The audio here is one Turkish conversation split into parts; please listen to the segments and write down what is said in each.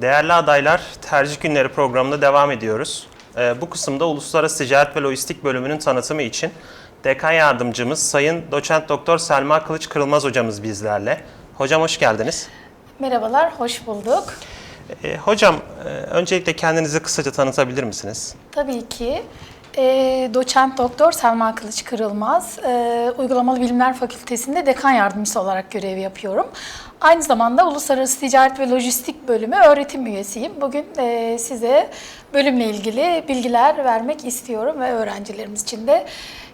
Değerli adaylar, tercih günleri programında devam ediyoruz. Ee, bu kısımda Uluslararası Ticaret ve Lojistik bölümünün tanıtımı için dekan yardımcımız Sayın Doçent Doktor Selma Kılıç Kırılmaz hocamız bizlerle. Hocam hoş geldiniz. Merhabalar, hoş bulduk. Ee, hocam, e, öncelikle kendinizi kısaca tanıtabilir misiniz? Tabii ki e, doçent doktor Selma Kılıç Kırılmaz, e, Uygulamalı Bilimler Fakültesi'nde dekan yardımcısı olarak görev yapıyorum. Aynı zamanda Uluslararası Ticaret ve Lojistik Bölümü öğretim üyesiyim. Bugün e, size bölümle ilgili bilgiler vermek istiyorum ve öğrencilerimiz için de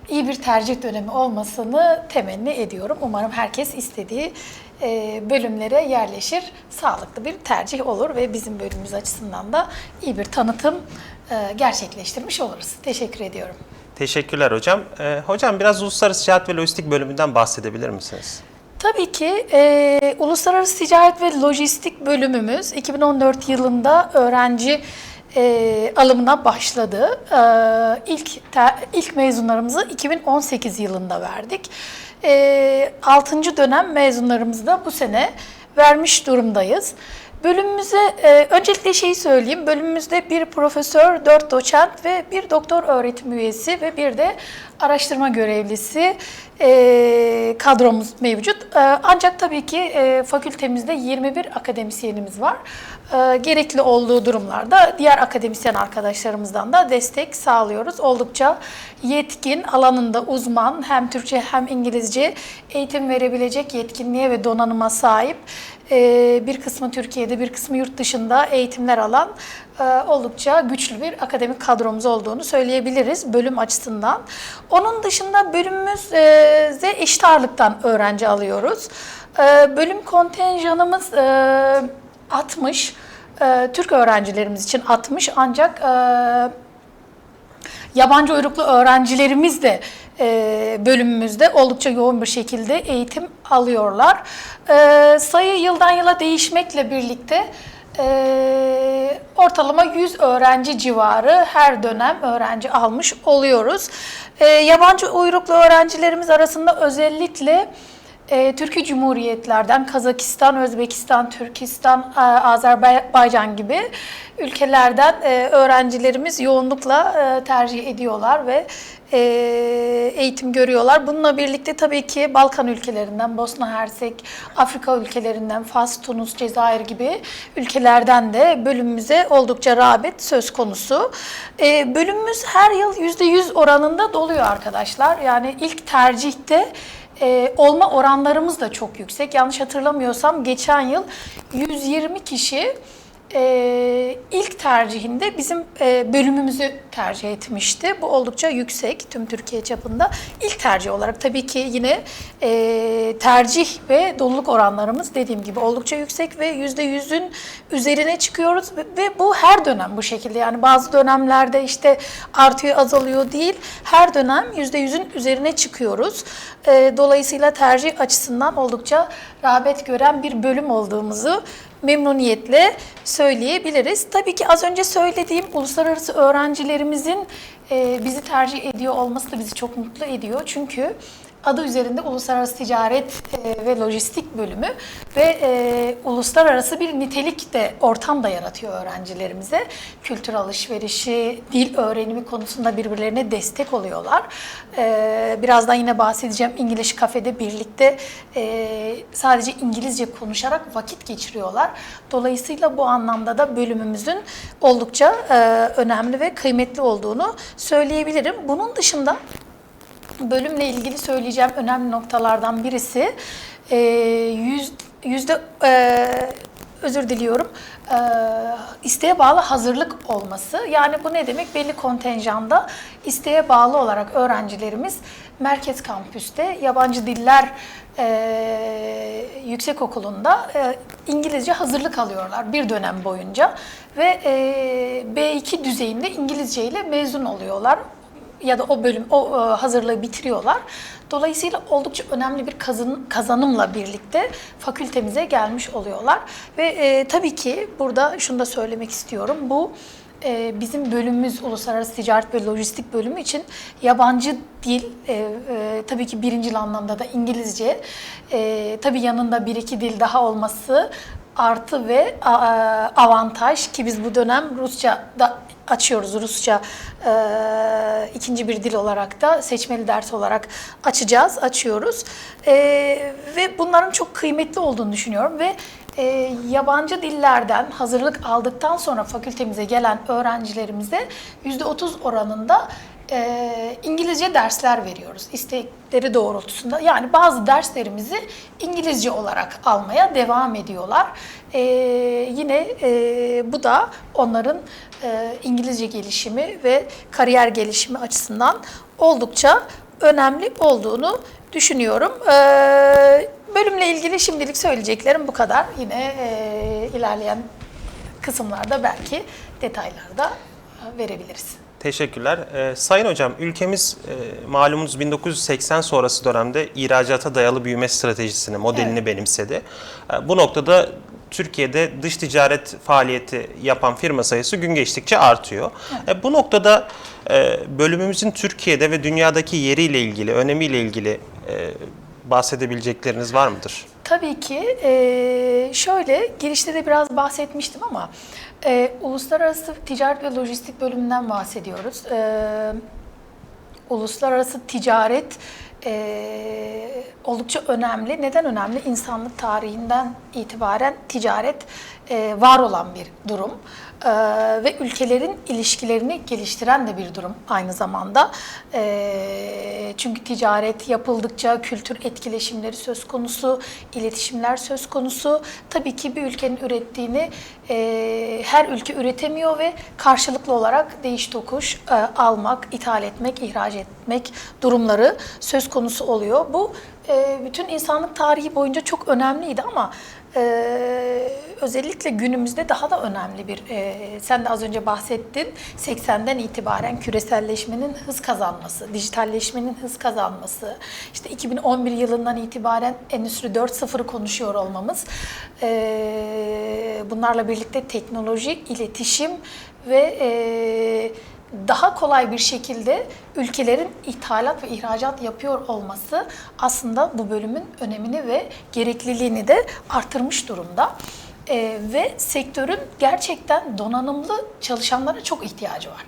iyi bir tercih dönemi olmasını temenni ediyorum. Umarım herkes istediği e, bölümlere yerleşir, sağlıklı bir tercih olur ve bizim bölümümüz açısından da iyi bir tanıtım e, gerçekleştirmiş oluruz. Teşekkür ediyorum. Teşekkürler hocam. Ee, hocam biraz Uluslararası Ticaret ve Lojistik bölümünden bahsedebilir misiniz? Tabii ki e, Uluslararası Ticaret ve Lojistik bölümümüz 2014 yılında öğrenci e, alımına başladı. E, ilk ilk mezunlarımızı 2018 yılında verdik. E, 6. dönem mezunlarımızı da bu sene vermiş durumdayız. Bölümümüze e, öncelikle şeyi söyleyeyim. Bölümümüzde bir profesör, dört doçent ve bir doktor öğretim üyesi ve bir de araştırma görevlisi e, kadromuz mevcut. E, ancak tabii ki e, fakültemizde 21 akademisyenimiz var. E, gerekli olduğu durumlarda diğer akademisyen arkadaşlarımızdan da destek sağlıyoruz. Oldukça yetkin, alanında uzman, hem Türkçe hem İngilizce eğitim verebilecek yetkinliğe ve donanıma sahip bir kısmı Türkiye'de, bir kısmı yurt dışında eğitimler alan e, oldukça güçlü bir akademik kadromuz olduğunu söyleyebiliriz bölüm açısından. Onun dışında bölümümüzde eşit ağırlıktan öğrenci alıyoruz. E, Bölüm kontenjanımız e, 60, e, Türk öğrencilerimiz için 60 ancak Yabancı uyruklu öğrencilerimiz de bölümümüzde oldukça yoğun bir şekilde eğitim alıyorlar. E, sayı yıldan yıla değişmekle birlikte e, ortalama 100 öğrenci civarı her dönem öğrenci almış oluyoruz. E, yabancı uyruklu öğrencilerimiz arasında özellikle e, Türkiye Cumhuriyetlerden Kazakistan, Özbekistan, Türkistan, e, Azerbaycan gibi ülkelerden e, öğrencilerimiz yoğunlukla e, tercih ediyorlar ve e, eğitim görüyorlar. Bununla birlikte tabii ki Balkan ülkelerinden, Bosna Hersek, Afrika ülkelerinden, Fas, Tunus, Cezayir gibi ülkelerden de bölümümüze oldukça rağbet söz konusu. E, bölümümüz her yıl %100 oranında doluyor arkadaşlar. Yani ilk tercihte e, olma oranlarımız da çok yüksek. Yanlış hatırlamıyorsam geçen yıl 120 kişi e, ilk tercihinde bizim e, bölümümüzü tercih etmişti. Bu oldukça yüksek tüm Türkiye çapında. İlk tercih olarak tabii ki yine e, tercih ve doluluk oranlarımız dediğim gibi oldukça yüksek ve %100'ün üzerine çıkıyoruz ve, ve bu her dönem bu şekilde. Yani bazı dönemlerde işte artıyor azalıyor değil. Her dönem %100'ün üzerine çıkıyoruz. E, dolayısıyla tercih açısından oldukça rağbet gören bir bölüm olduğumuzu memnuniyetle söyleyebiliriz. Tabii ki az önce söylediğim uluslararası öğrencilerimizin e, bizi tercih ediyor olması da bizi çok mutlu ediyor. Çünkü adı üzerinde uluslararası ticaret e, ve lojistik bölümü ve e, uluslararası bir nitelik de ortam da yaratıyor öğrencilerimize. Kültür alışverişi, dil öğrenimi konusunda birbirlerine destek oluyorlar. E, birazdan yine bahsedeceğim İngiliz kafede birlikte e, sadece İngilizce konuşarak vakit geçiriyorlar. Dolayısıyla bu anlamda da bölümümüzün oldukça e, önemli ve kıymetli olduğunu söyleyebilirim. Bunun dışında bölümle ilgili söyleyeceğim önemli noktalardan birisi e, yüz, yüzde e, özür diliyorum e, isteğe bağlı hazırlık olması. Yani bu ne demek? Belli kontenjanda isteğe bağlı olarak öğrencilerimiz merkez kampüste yabancı diller e, yüksek okulunda e, İngilizce hazırlık alıyorlar bir dönem boyunca ve e, B2 düzeyinde İngilizce ile mezun oluyorlar ya da o bölüm, o e, hazırlığı bitiriyorlar. Dolayısıyla oldukça önemli bir kazan, kazanımla birlikte fakültemize gelmiş oluyorlar. Ve e, tabii ki burada şunu da söylemek istiyorum. Bu e, bizim bölümümüz Uluslararası Ticaret ve Lojistik bölümü için yabancı dil, e, e, tabii ki birincil anlamda da İngilizce, e, tabii yanında bir iki dil daha olması artı ve avantaj ki biz bu dönem Rusça da açıyoruz. Rusça e, ikinci bir dil olarak da seçmeli ders olarak açacağız, açıyoruz. E, ve bunların çok kıymetli olduğunu düşünüyorum ve e, yabancı dillerden hazırlık aldıktan sonra fakültemize gelen öğrencilerimize %30 oranında e, İngilizce dersler veriyoruz istekleri doğrultusunda. Yani bazı derslerimizi İngilizce olarak almaya devam ediyorlar. E, yine e, bu da onların e, İngilizce gelişimi ve kariyer gelişimi açısından oldukça önemli olduğunu düşünüyorum. E, bölümle ilgili şimdilik söyleyeceklerim bu kadar. Yine e, ilerleyen kısımlarda belki detaylarda verebiliriz. Teşekkürler. Ee, Sayın Hocam, ülkemiz e, malumunuz 1980 sonrası dönemde ihracata dayalı büyüme stratejisini, modelini benimsedi. E, bu noktada Türkiye'de dış ticaret faaliyeti yapan firma sayısı gün geçtikçe artıyor. E, bu noktada e, bölümümüzün Türkiye'de ve dünyadaki yeriyle ilgili, önemiyle ilgili e, bahsedebilecekleriniz var mıdır? Tabii ki şöyle girişte de biraz bahsetmiştim ama uluslararası ticaret ve lojistik bölümünden bahsediyoruz. Uluslararası ticaret oldukça önemli. Neden önemli? İnsanlık tarihinden itibaren ticaret var olan bir durum Eee, ve ülkelerin ilişkilerini geliştiren de bir durum aynı zamanda. Eee, çünkü ticaret yapıldıkça kültür etkileşimleri söz konusu, iletişimler söz konusu. Tabii ki bir ülkenin ürettiğini eee, her ülke üretemiyor ve karşılıklı olarak değiş tokuş eee, almak, ithal etmek, ihraç etmek durumları söz konusu oluyor. Bu eee, bütün insanlık tarihi boyunca çok önemliydi ama eee, özellikle günümüzde daha da önemli bir, eee, sen de az önce bahsettin, 80'den itibaren küreselleşmenin hız kazanması, dijitalleşmenin hız kazanması, işte 2011 yılından itibaren Endüstri 4.0'ı konuşuyor olmamız, eee, bunlarla birlikte teknoloji, iletişim ve eee, daha kolay bir şekilde ülkelerin ithalat ve ihracat yapıyor olması aslında bu bölümün önemini ve gerekliliğini de artırmış durumda. Ee, ve sektörün gerçekten donanımlı çalışanlara çok ihtiyacı var.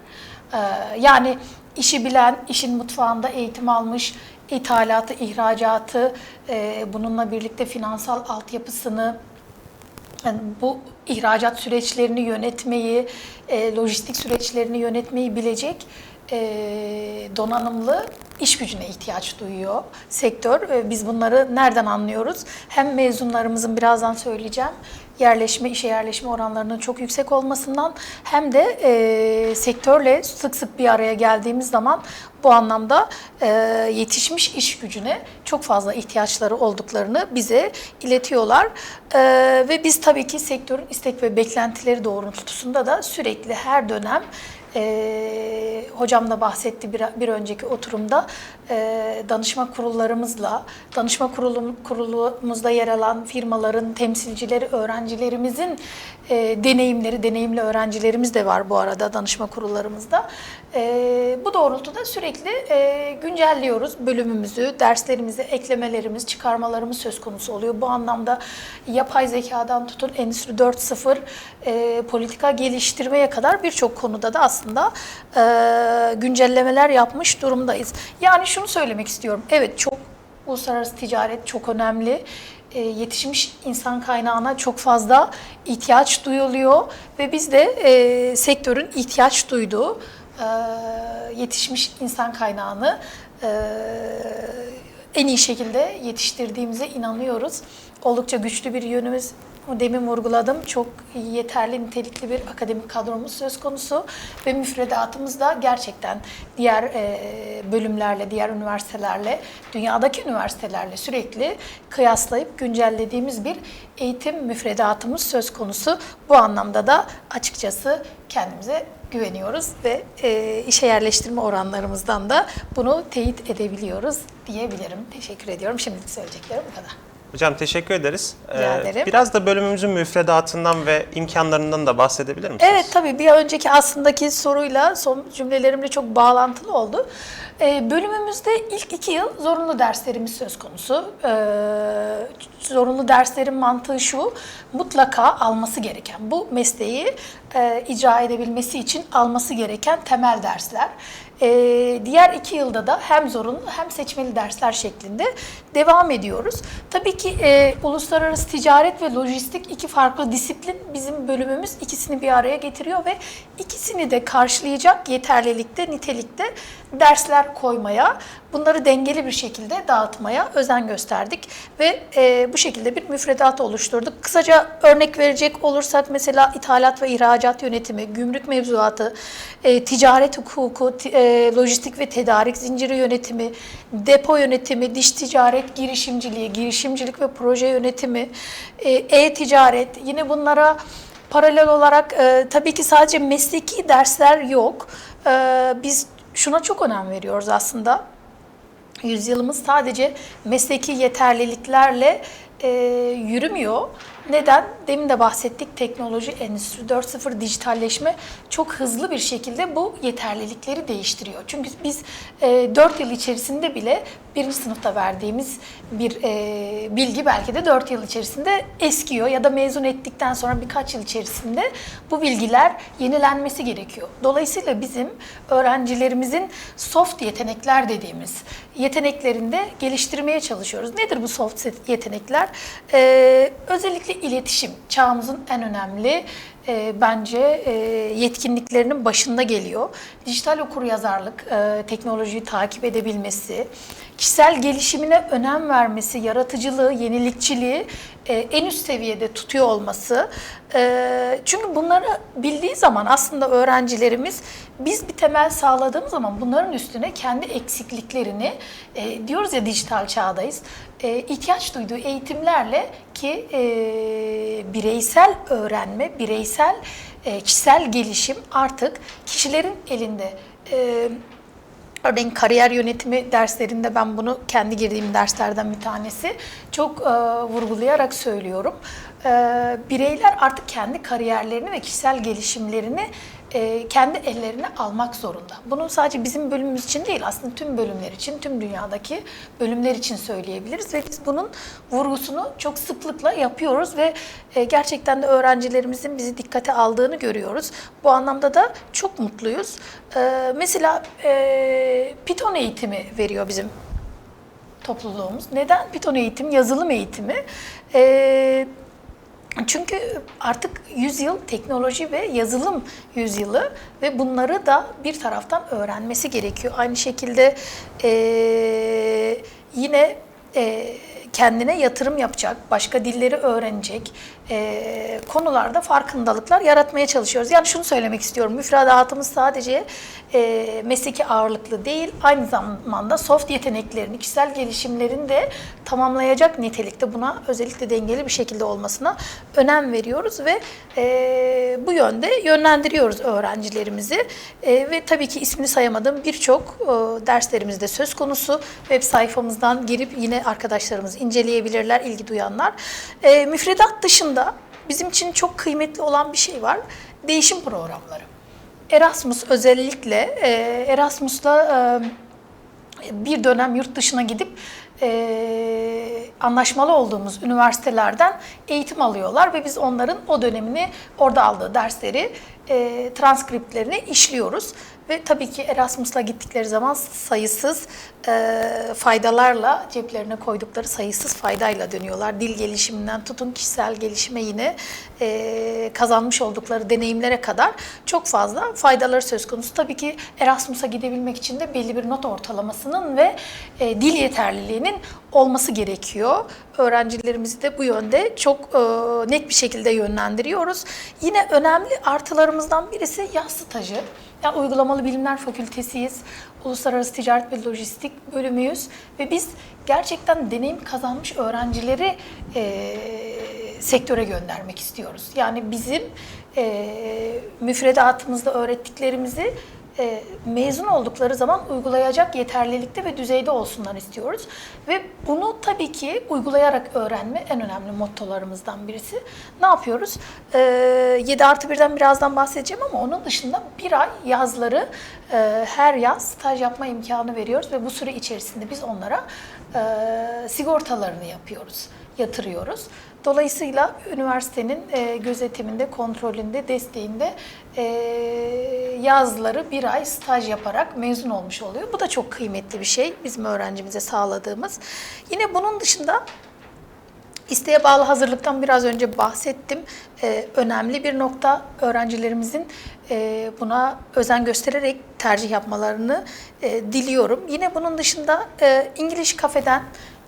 Ee, yani işi bilen, işin mutfağında eğitim almış, ithalatı, ihracatı, e, bununla birlikte finansal altyapısını, yani bu ihracat süreçlerini yönetmeyi, e, lojistik süreçlerini yönetmeyi bilecek e, donanımlı iş gücüne ihtiyaç duyuyor sektör. E, biz bunları nereden anlıyoruz? Hem mezunlarımızın birazdan söyleyeceğim yerleşme, işe yerleşme oranlarının çok yüksek olmasından hem de e, sektörle sık sık bir araya geldiğimiz zaman bu anlamda e, yetişmiş iş gücüne çok fazla ihtiyaçları olduklarını bize iletiyorlar. E, ve biz tabii ki sektörün istek ve beklentileri doğrultusunda da sürekli her dönem e, hocam da bahsetti bir, bir önceki oturumda e, danışma kurullarımızla, danışma kurulum, kurulumuzda yer alan firmaların temsilcileri, öğrencilerimizin e, deneyimleri, deneyimli öğrencilerimiz de var bu arada danışma kurullarımızda. E, bu doğrultuda sürekli e, güncelliyoruz bölümümüzü, derslerimizi, eklemelerimiz, çıkarmalarımız söz konusu oluyor. Bu anlamda yapay zekadan tutun Endüstri 4.0 e, politika geliştirmeye kadar birçok konuda da aslında e, güncellemeler yapmış durumdayız. Yani şunu söylemek istiyorum. Evet çok uluslararası ticaret çok önemli. E, yetişmiş insan kaynağına çok fazla ihtiyaç duyuluyor ve biz de e, sektörün ihtiyaç duyduğu e, yetişmiş insan kaynağını e, en iyi şekilde yetiştirdiğimize inanıyoruz. Oldukça güçlü bir yönümüz demin vurguladım. Çok yeterli, nitelikli bir akademik kadromuz söz konusu ve müfredatımız da gerçekten diğer e, bölümlerle, diğer üniversitelerle, dünyadaki üniversitelerle sürekli kıyaslayıp güncellediğimiz bir eğitim müfredatımız söz konusu. Bu anlamda da açıkçası kendimize güveniyoruz ve e, işe yerleştirme oranlarımızdan da bunu teyit edebiliyoruz diyebilirim. Teşekkür ediyorum. Şimdilik söyleyeceklerim bu kadar. Hocam teşekkür ederiz. Ee, Rica ederim. Biraz da bölümümüzün müfredatından ve imkanlarından da bahsedebilir misiniz? Evet tabii bir önceki aslındaki soruyla son cümlelerimle çok bağlantılı oldu. Ee, bölümümüzde ilk iki yıl zorunlu derslerimiz söz konusu. Ee, zorunlu derslerin mantığı şu, mutlaka alması gereken, bu mesleği e, icra edebilmesi için alması gereken temel dersler. Ee, diğer iki yılda da hem zorunlu hem seçmeli dersler şeklinde devam ediyoruz. Tabii ki e, uluslararası ticaret ve lojistik iki farklı disiplin bizim bölümümüz ikisini bir araya getiriyor ve ikisini de karşılayacak yeterlilikte, nitelikte dersler koymaya, bunları dengeli bir şekilde dağıtmaya özen gösterdik ve e, bu şekilde bir müfredat oluşturduk. Kısaca örnek verecek olursak mesela ithalat ve ihracat yönetimi, gümrük mevzuatı, e, ticaret hukuku, e, lojistik ve tedarik zinciri yönetimi, depo yönetimi, diş ticaret girişimciliği, girişimcilik ve proje yönetimi, e, e-ticaret, yine bunlara paralel olarak e, tabii ki sadece mesleki dersler yok. E, biz şuna çok önem veriyoruz aslında. Yüzyılımız sadece mesleki yeterliliklerle e, yürümüyor. Neden? Demin de bahsettik teknoloji, endüstri 4.0, dijitalleşme çok hızlı bir şekilde bu yeterlilikleri değiştiriyor. Çünkü biz e, 4 yıl içerisinde bile birinci sınıfta verdiğimiz bir e, bilgi belki de 4 yıl içerisinde eskiyor ya da mezun ettikten sonra birkaç yıl içerisinde bu bilgiler yenilenmesi gerekiyor. Dolayısıyla bizim öğrencilerimizin soft yetenekler dediğimiz yeteneklerini de geliştirmeye çalışıyoruz. Nedir bu soft yetenekler? Ee, özellikle iletişim çağımızın en önemli e, bence e, yetkinliklerinin başında geliyor. Dijital okuryazarlık, e, teknolojiyi takip edebilmesi, kişisel gelişimine önem vermesi, yaratıcılığı, yenilikçiliği e, en üst seviyede tutuyor olması. E, çünkü bunları bildiği zaman aslında öğrencilerimiz biz bir temel sağladığımız zaman bunların üstüne kendi eksikliklerini e, diyoruz ya dijital çağdayız. E, ihtiyaç duyduğu eğitimlerle ki bireysel öğrenme, bireysel kişisel gelişim artık kişilerin elinde. E, Örneğin kariyer yönetimi derslerinde ben bunu kendi girdiğim derslerden bir tanesi çok e, vurgulayarak söylüyorum. E, bireyler artık kendi kariyerlerini ve kişisel gelişimlerini e, kendi ellerine almak zorunda. Bunu sadece bizim bölümümüz için değil aslında tüm bölümler için, tüm dünyadaki bölümler için söyleyebiliriz ve biz bunun vurgusunu çok sıklıkla yapıyoruz ve e, gerçekten de öğrencilerimizin bizi dikkate aldığını görüyoruz. Bu anlamda da çok mutluyuz. E, mesela e, Python eğitimi veriyor bizim topluluğumuz. Neden Python eğitim, yazılım eğitimi? E, çünkü artık yüzyıl teknoloji ve yazılım yüzyılı ve bunları da bir taraftan öğrenmesi gerekiyor. Aynı şekilde eee, yine eee, kendine yatırım yapacak, başka dilleri öğrenecek eee, konularda farkındalıklar yaratmaya çalışıyoruz. Yani şunu söylemek istiyorum, müfredatımız sadece eee, mesleki ağırlıklı değil, aynı zamanda soft yeteneklerini, kişisel gelişimlerini de tamamlayacak nitelikte buna özellikle dengeli bir şekilde olmasına önem veriyoruz ve eee, bu yönde yönlendiriyoruz öğrencilerimizi. Eee, ve tabii ki ismini sayamadığım birçok eee, derslerimizde söz konusu. Web sayfamızdan girip yine arkadaşlarımız inceleyebilirler, ilgi duyanlar. Eee, müfredat dışında bizim için çok kıymetli olan bir şey var. Değişim programları. Erasmus özellikle e, Erasmus'la e, bir dönem yurt dışına gidip e, anlaşmalı olduğumuz üniversitelerden eğitim alıyorlar ve biz onların o dönemini orada aldığı dersleri e, transkriptlerini işliyoruz ve tabii ki Erasmus'la gittikleri zaman sayısız e, faydalarla ceplerine koydukları sayısız faydayla dönüyorlar. Dil gelişiminden tutun kişisel gelişime yine e, kazanmış oldukları deneyimlere kadar çok fazla faydaları söz konusu. Tabii ki Erasmus'a gidebilmek için de belli bir not ortalamasının ve e, dil yeterliliğinin olması gerekiyor. Öğrencilerimizi de bu yönde çok e, net bir şekilde yönlendiriyoruz. Yine önemli artılarımızdan birisi yaz stajı. Yani uygulamalı bilimler fakültesiyiz. Uluslararası Ticaret ve Lojistik bölümüyüz ve biz gerçekten deneyim kazanmış öğrencileri e, sektöre göndermek istiyoruz. Yani bizim e, müfredatımızda öğrettiklerimizi e, mezun oldukları zaman uygulayacak yeterlilikte ve düzeyde olsunlar istiyoruz. Ve bunu tabii ki uygulayarak öğrenme en önemli mottolarımızdan birisi. Ne yapıyoruz? E, 7 artı 1'den birazdan bahsedeceğim ama onun dışında bir ay yazları e, her yaz staj yapma imkanı veriyoruz ve bu süre içerisinde biz onlara e, sigortalarını yapıyoruz, yatırıyoruz. Dolayısıyla üniversitenin e, gözetiminde, kontrolünde, desteğinde e, yazları bir ay staj yaparak mezun olmuş oluyor. Bu da çok kıymetli bir şey bizim öğrencimize sağladığımız. Yine bunun dışında İsteğe bağlı hazırlıktan biraz önce bahsettim. Ee, önemli bir nokta öğrencilerimizin e, buna özen göstererek tercih yapmalarını e, diliyorum. Yine bunun dışında e, İngiliz kafeden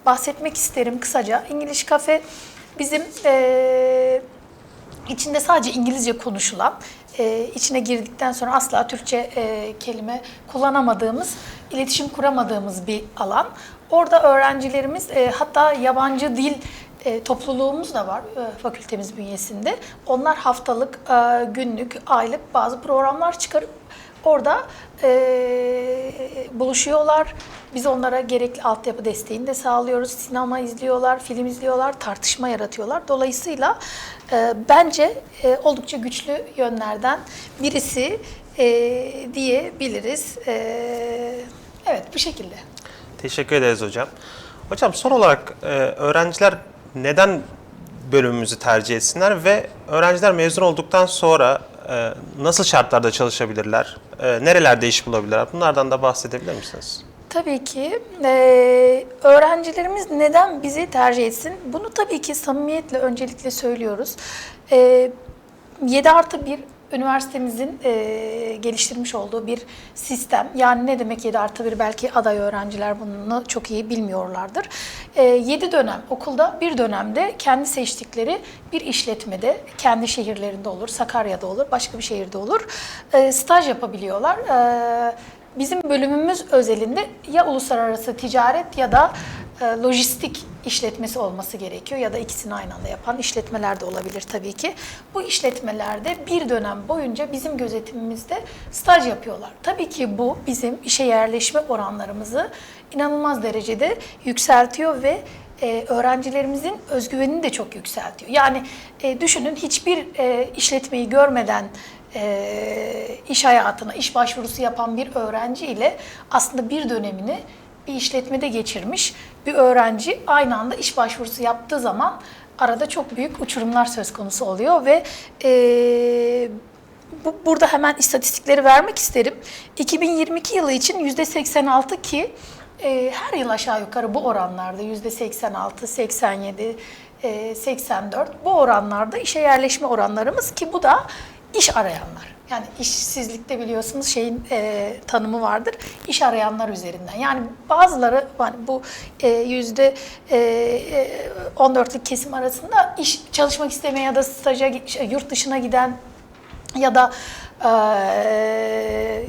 bahsetmek isterim kısaca. İngiliz kafe bizim e, içinde sadece İngilizce konuşulan, e, içine girdikten sonra asla Türkçe e, kelime kullanamadığımız, iletişim kuramadığımız bir alan. Orada öğrencilerimiz e, hatta yabancı dil e, topluluğumuz da var e, fakültemiz bünyesinde. Onlar haftalık, e, günlük, aylık bazı programlar çıkarıp orada e, buluşuyorlar. Biz onlara gerekli altyapı desteğini de sağlıyoruz. Sinema izliyorlar, film izliyorlar, tartışma yaratıyorlar. Dolayısıyla e, bence e, oldukça güçlü yönlerden birisi e, diyebiliriz. E, evet bu şekilde. Teşekkür ederiz hocam. Hocam son olarak e, öğrenciler neden bölümümüzü tercih etsinler ve öğrenciler mezun olduktan sonra e, nasıl şartlarda çalışabilirler? E, nerelerde iş bulabilirler? Bunlardan da bahsedebilir misiniz? Tabii ki. Ee, öğrencilerimiz neden bizi tercih etsin? Bunu tabii ki samimiyetle öncelikle söylüyoruz. Ee, 7 artı 1 üniversitemizin e, geliştirmiş olduğu bir sistem. Yani ne demek 7 artı 1 belki aday öğrenciler bunu çok iyi bilmiyorlardır. E, 7 dönem okulda bir dönemde kendi seçtikleri bir işletmede kendi şehirlerinde olur, Sakarya'da olur, başka bir şehirde olur. E, staj yapabiliyorlar. E, Bizim bölümümüz özelinde ya uluslararası ticaret ya da lojistik işletmesi olması gerekiyor ya da ikisini aynı anda yapan işletmeler de olabilir tabii ki. Bu işletmelerde bir dönem boyunca bizim gözetimimizde staj yapıyorlar. Tabii ki bu bizim işe yerleşme oranlarımızı inanılmaz derecede yükseltiyor ve e, öğrencilerimizin özgüvenini de çok yükseltiyor. Yani e, düşünün hiçbir e, işletmeyi görmeden e, iş hayatına, iş başvurusu yapan bir öğrenci ile aslında bir dönemini bir işletmede geçirmiş bir öğrenci aynı anda iş başvurusu yaptığı zaman arada çok büyük uçurumlar söz konusu oluyor ve e, bu, burada hemen istatistikleri vermek isterim. 2022 yılı için %86 ki e, her yıl aşağı yukarı bu oranlarda %86, 87, e, 84 bu oranlarda işe yerleşme oranlarımız ki bu da iş arayanlar. Yani işsizlikte biliyorsunuz şeyin e, tanımı vardır. İş arayanlar üzerinden. Yani bazıları hani bu e, yüzde e, e, 14'lük kesim arasında iş çalışmak istemeyen ya da staja şey, yurt dışına giden ya da e,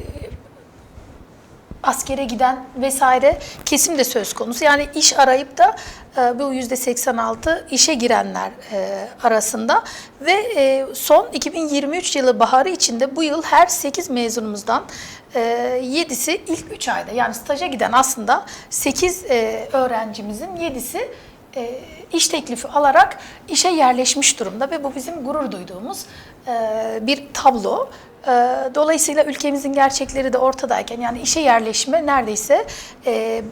askere giden vesaire kesim de söz konusu. Yani iş arayıp da e, bu yüzde 86 işe girenler e, arasında ve e, son 2023 yılı baharı içinde bu yıl her 8 mezunumuzdan e, 7'si ilk 3 ayda yani staja giden aslında 8 e, öğrencimizin 7'si e, iş teklifi alarak işe yerleşmiş durumda ve bu bizim gurur duyduğumuz e, bir tablo. E, dolayısıyla ülkemizin gerçekleri de ortadayken yani işe yerleşme neredeyse e,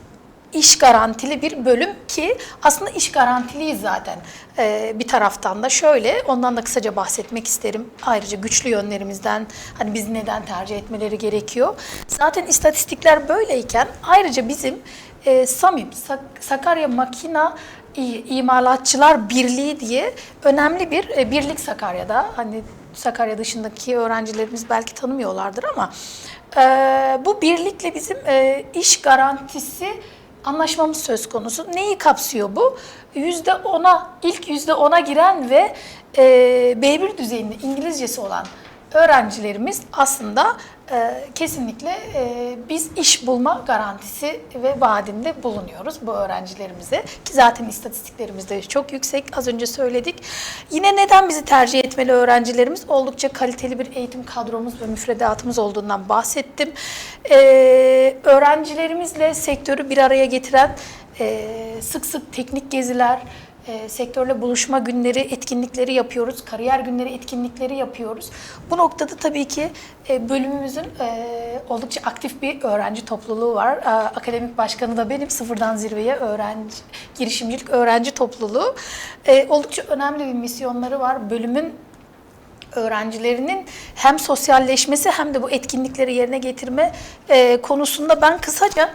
iş garantili bir bölüm ki aslında iş garantiliyiz zaten Ee, bir taraftan da şöyle ondan da kısaca bahsetmek isterim. Ayrıca güçlü yönlerimizden hani biz neden tercih etmeleri gerekiyor. Zaten istatistikler böyleyken ayrıca bizim e, SAMİM Sak- Sakarya Makina İmalatçılar Birliği diye önemli bir e, birlik Sakarya'da. Hani Sakarya dışındaki öğrencilerimiz belki tanımıyorlardır ama e, bu birlikle bizim e, iş garantisi anlaşmamız söz konusu. Neyi kapsıyor bu? Yüzde ona, ilk yüzde ona giren ve e, B1 düzeyinde İngilizcesi olan öğrencilerimiz aslında kesinlikle e, biz iş bulma garantisi ve vaadinde bulunuyoruz bu öğrencilerimize. Ki zaten istatistiklerimiz de çok yüksek. Az önce söyledik. Yine neden bizi tercih etmeli öğrencilerimiz? Oldukça kaliteli bir eğitim kadromuz ve müfredatımız olduğundan bahsettim. E, öğrencilerimizle sektörü bir araya getiren e, sık sık teknik geziler, e, sektörle buluşma günleri, etkinlikleri yapıyoruz. Kariyer günleri, etkinlikleri yapıyoruz. Bu noktada tabii ki e, bölümümüzün e, oldukça aktif bir öğrenci topluluğu var. E, akademik başkanı da benim. Sıfırdan zirveye öğrenci, girişimcilik öğrenci topluluğu. E, oldukça önemli bir misyonları var. Bölümün öğrencilerinin hem sosyalleşmesi hem de bu etkinlikleri yerine getirme e, konusunda ben kısaca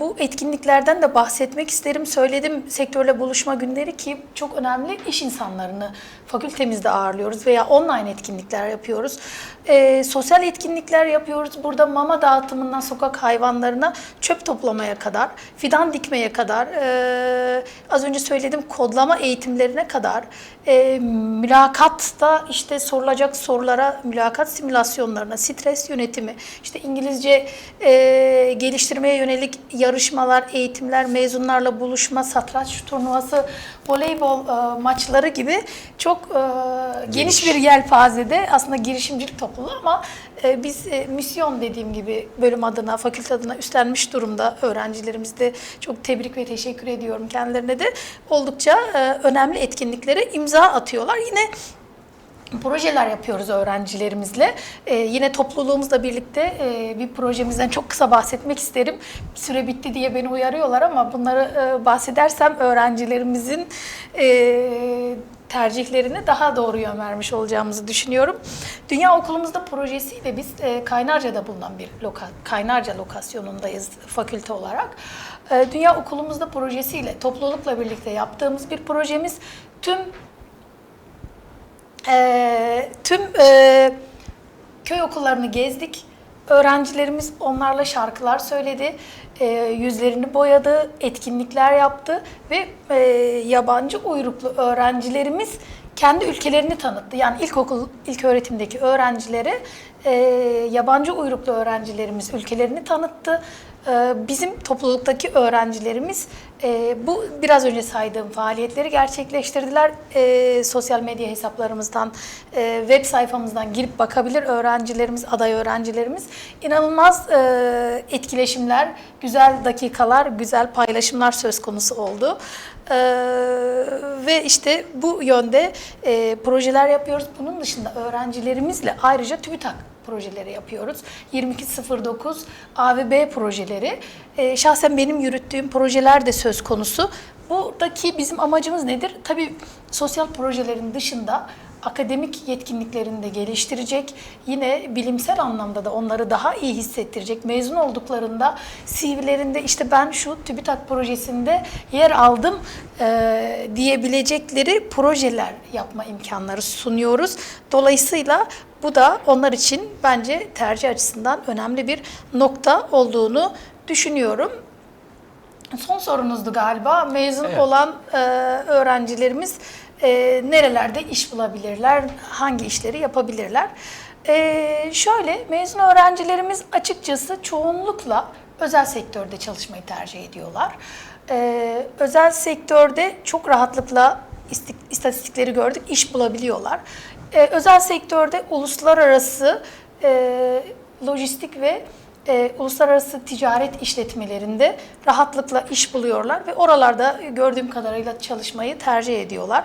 bu etkinliklerden de bahsetmek isterim. Söyledim sektörle buluşma günleri ki çok önemli iş insanlarını fakültemizde ağırlıyoruz veya online etkinlikler yapıyoruz. E, sosyal etkinlikler yapıyoruz. Burada mama dağıtımından sokak hayvanlarına çöp toplamaya kadar, fidan dikmeye kadar, e, az önce söyledim kodlama eğitimlerine kadar, e, mülakatta işte sorulacak sorulara, mülakat simülasyonlarına, stres yönetimi, işte İngilizce e, geliştirmeye yönelik yarışmalar, eğitimler, mezunlarla buluşma, satranç turnuvası, voleybol e, maçları gibi çok e, geniş bir yelpazede aslında girişimcilik topluluğu ama e, biz e, misyon dediğim gibi bölüm adına, fakülte adına üstlenmiş durumda öğrencilerimiz de çok tebrik ve teşekkür ediyorum kendilerine de oldukça e, önemli etkinliklere imza atıyorlar. Yine projeler yapıyoruz öğrencilerimizle. Ee, yine topluluğumuzla birlikte e, bir projemizden çok kısa bahsetmek isterim. Süre bitti diye beni uyarıyorlar ama bunları e, bahsedersem öğrencilerimizin e, tercihlerine daha doğru yön vermiş olacağımızı düşünüyorum. Dünya Okulumuzda projesiyle biz e, Kaynarca'da bulunan bir loka, Kaynarca lokasyonundayız fakülte olarak. E, Dünya Okulumuzda projesiyle toplulukla birlikte yaptığımız bir projemiz tüm ee, tüm e, köy okullarını gezdik. Öğrencilerimiz onlarla şarkılar söyledi, e, yüzlerini boyadı, etkinlikler yaptı ve e, yabancı uyruklu öğrencilerimiz kendi ülkelerini tanıttı. Yani ilkokul, ilk öğretimdeki öğrencilere e, yabancı uyruklu öğrencilerimiz ülkelerini tanıttı. E, bizim topluluktaki öğrencilerimiz e, bu biraz önce saydığım faaliyetleri gerçekleştirdiler. E, sosyal medya hesaplarımızdan, e, web sayfamızdan girip bakabilir öğrencilerimiz, aday öğrencilerimiz. İnanılmaz etkileşimler, güzel dakikalar, güzel paylaşımlar söz konusu oldu. E, ve işte bu yönde e, projeler yapıyoruz. Bunun dışında öğrencilerimizle ayrıca TÜBİTAK projeleri yapıyoruz. 2209 A ve B projeleri. E, şahsen benim yürüttüğüm projeler de söz konusu. Buradaki bizim amacımız nedir? Tabii sosyal projelerin dışında akademik yetkinliklerini de geliştirecek. Yine bilimsel anlamda da onları daha iyi hissettirecek. Mezun olduklarında CV'lerinde işte ben şu TÜBİTAK projesinde yer aldım e, diyebilecekleri projeler yapma imkanları sunuyoruz. Dolayısıyla bu da onlar için bence tercih açısından önemli bir nokta olduğunu düşünüyorum. Son sorunuzdu galiba. Mezun Evet. olan e, öğrencilerimiz e, nerelerde iş bulabilirler, hangi işleri yapabilirler? E, şöyle, mezun öğrencilerimiz açıkçası çoğunlukla özel sektörde çalışmayı tercih ediyorlar. E, özel sektörde çok rahatlıkla istik- istatistikleri gördük, iş bulabiliyorlar. E, özel sektörde uluslararası e, lojistik ve e, uluslararası ticaret işletmelerinde rahatlıkla iş buluyorlar ve oralarda gördüğüm kadarıyla çalışmayı tercih ediyorlar.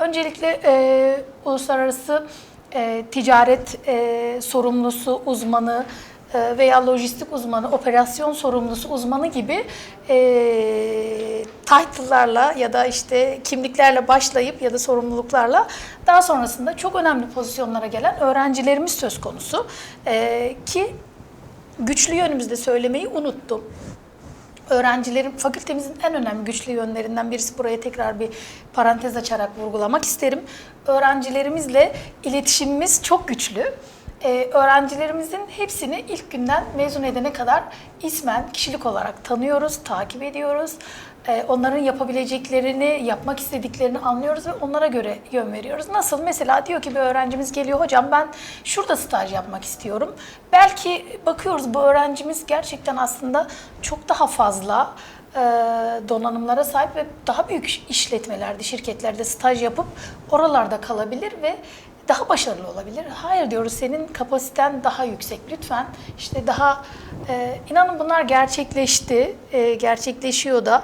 Öncelikle e, uluslararası e, ticaret e, sorumlusu, uzmanı veya lojistik uzmanı, operasyon sorumlusu uzmanı gibi e, title'larla ya da işte kimliklerle başlayıp ya da sorumluluklarla daha sonrasında çok önemli pozisyonlara gelen öğrencilerimiz söz konusu. E, ki güçlü yönümüzde söylemeyi unuttum. Öğrencilerim, fakültemizin en önemli güçlü yönlerinden birisi buraya tekrar bir parantez açarak vurgulamak isterim. Öğrencilerimizle iletişimimiz çok güçlü. E, öğrencilerimizin hepsini ilk günden mezun edene kadar ismen, kişilik olarak tanıyoruz, takip ediyoruz. E, onların yapabileceklerini, yapmak istediklerini anlıyoruz ve onlara göre yön veriyoruz. Nasıl? Mesela diyor ki bir öğrencimiz geliyor, hocam ben şurada staj yapmak istiyorum. Belki bakıyoruz bu öğrencimiz gerçekten aslında çok daha fazla e, donanımlara sahip ve daha büyük işletmelerde, şirketlerde staj yapıp oralarda kalabilir ve daha başarılı olabilir. Hayır diyoruz senin kapasiten daha yüksek. Lütfen işte daha e, inanın bunlar gerçekleşti, e, gerçekleşiyor da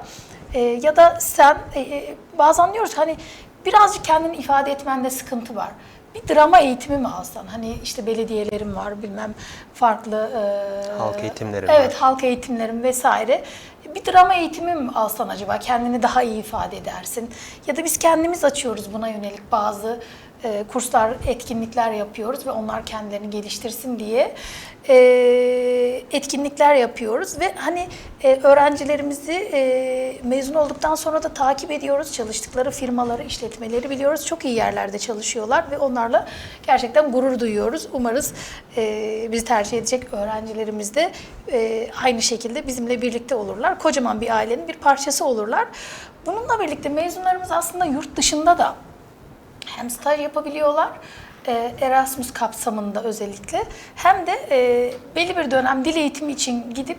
E, ya da sen e, e, bazen diyoruz hani birazcık kendini ifade etmende sıkıntı var. Bir drama eğitimi mi alsan? Hani işte belediyelerim var bilmem farklı e, Halk eğitimleri Evet var. halk eğitimlerim vesaire. Bir drama eğitimi mi alsan acaba kendini daha iyi ifade edersin? Ya da biz kendimiz açıyoruz buna yönelik bazı e, kurslar, etkinlikler yapıyoruz ve onlar kendilerini geliştirsin diye e, etkinlikler yapıyoruz ve hani e, öğrencilerimizi e, mezun olduktan sonra da takip ediyoruz. Çalıştıkları firmaları, işletmeleri biliyoruz. Çok iyi yerlerde çalışıyorlar ve onlarla gerçekten gurur duyuyoruz. Umarız e, bizi tercih edecek öğrencilerimiz de e, aynı şekilde bizimle birlikte olurlar. Kocaman bir ailenin bir parçası olurlar. Bununla birlikte mezunlarımız aslında yurt dışında da hem staj yapabiliyorlar e, Erasmus kapsamında özellikle hem de e, belli bir dönem dil eğitimi için gidip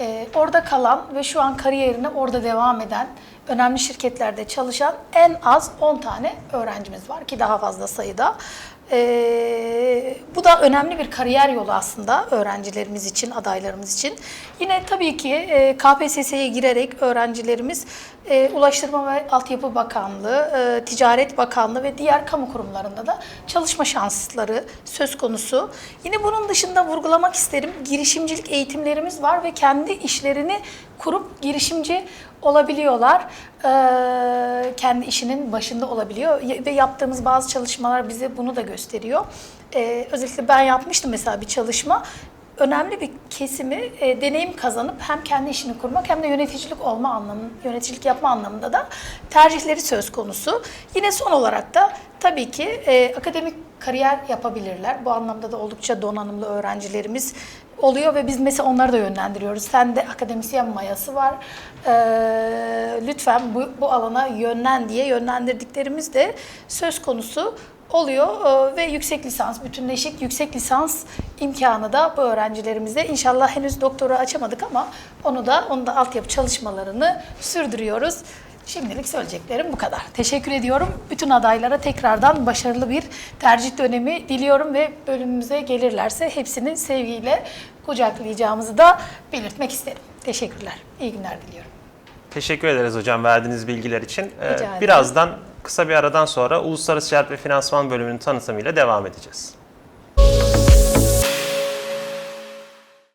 e, orada kalan ve şu an kariyerine orada devam eden önemli şirketlerde çalışan en az 10 tane öğrencimiz var ki daha fazla sayıda. E, bu da önemli bir kariyer yolu aslında öğrencilerimiz için, adaylarımız için. Yine tabii ki e, KPSS'ye girerek öğrencilerimiz e, Ulaştırma ve Altyapı Bakanlığı, e, Ticaret Bakanlığı ve diğer kamu kurumlarında da çalışma şansları söz konusu. Yine bunun dışında vurgulamak isterim girişimcilik eğitimlerimiz var ve kendi işlerini kurup girişimci olabiliyorlar. Ee, kendi işinin başında olabiliyor ve yaptığımız bazı çalışmalar bize bunu da gösteriyor. Ee, özellikle ben yapmıştım mesela bir çalışma önemli bir kesimi e, deneyim kazanıp hem kendi işini kurmak hem de yöneticilik olma anlamı, yöneticilik yapma anlamında da tercihleri söz konusu. Yine son olarak da tabii ki e, akademik kariyer yapabilirler. Bu anlamda da oldukça donanımlı öğrencilerimiz oluyor ve biz mesela onları da yönlendiriyoruz. Sen de akademisyen mayası var. Ee, lütfen bu, bu alana yönlen diye yönlendirdiklerimiz de söz konusu oluyor Ee, ve yüksek lisans, bütünleşik yüksek lisans imkanı da bu öğrencilerimize inşallah henüz doktora açamadık ama onu da onu da altyapı çalışmalarını sürdürüyoruz. Şimdilik söyleyeceklerim bu kadar. Teşekkür ediyorum. Bütün adaylara tekrardan başarılı bir tercih dönemi diliyorum ve bölümümüze gelirlerse hepsini sevgiyle kucaklayacağımızı da belirtmek isterim. Teşekkürler. İyi günler diliyorum. Teşekkür ederiz hocam verdiğiniz bilgiler için. Ee, ederim. Birazdan kısa bir aradan sonra Uluslararası Ticaret ve Finansman bölümünün tanıtımıyla devam edeceğiz.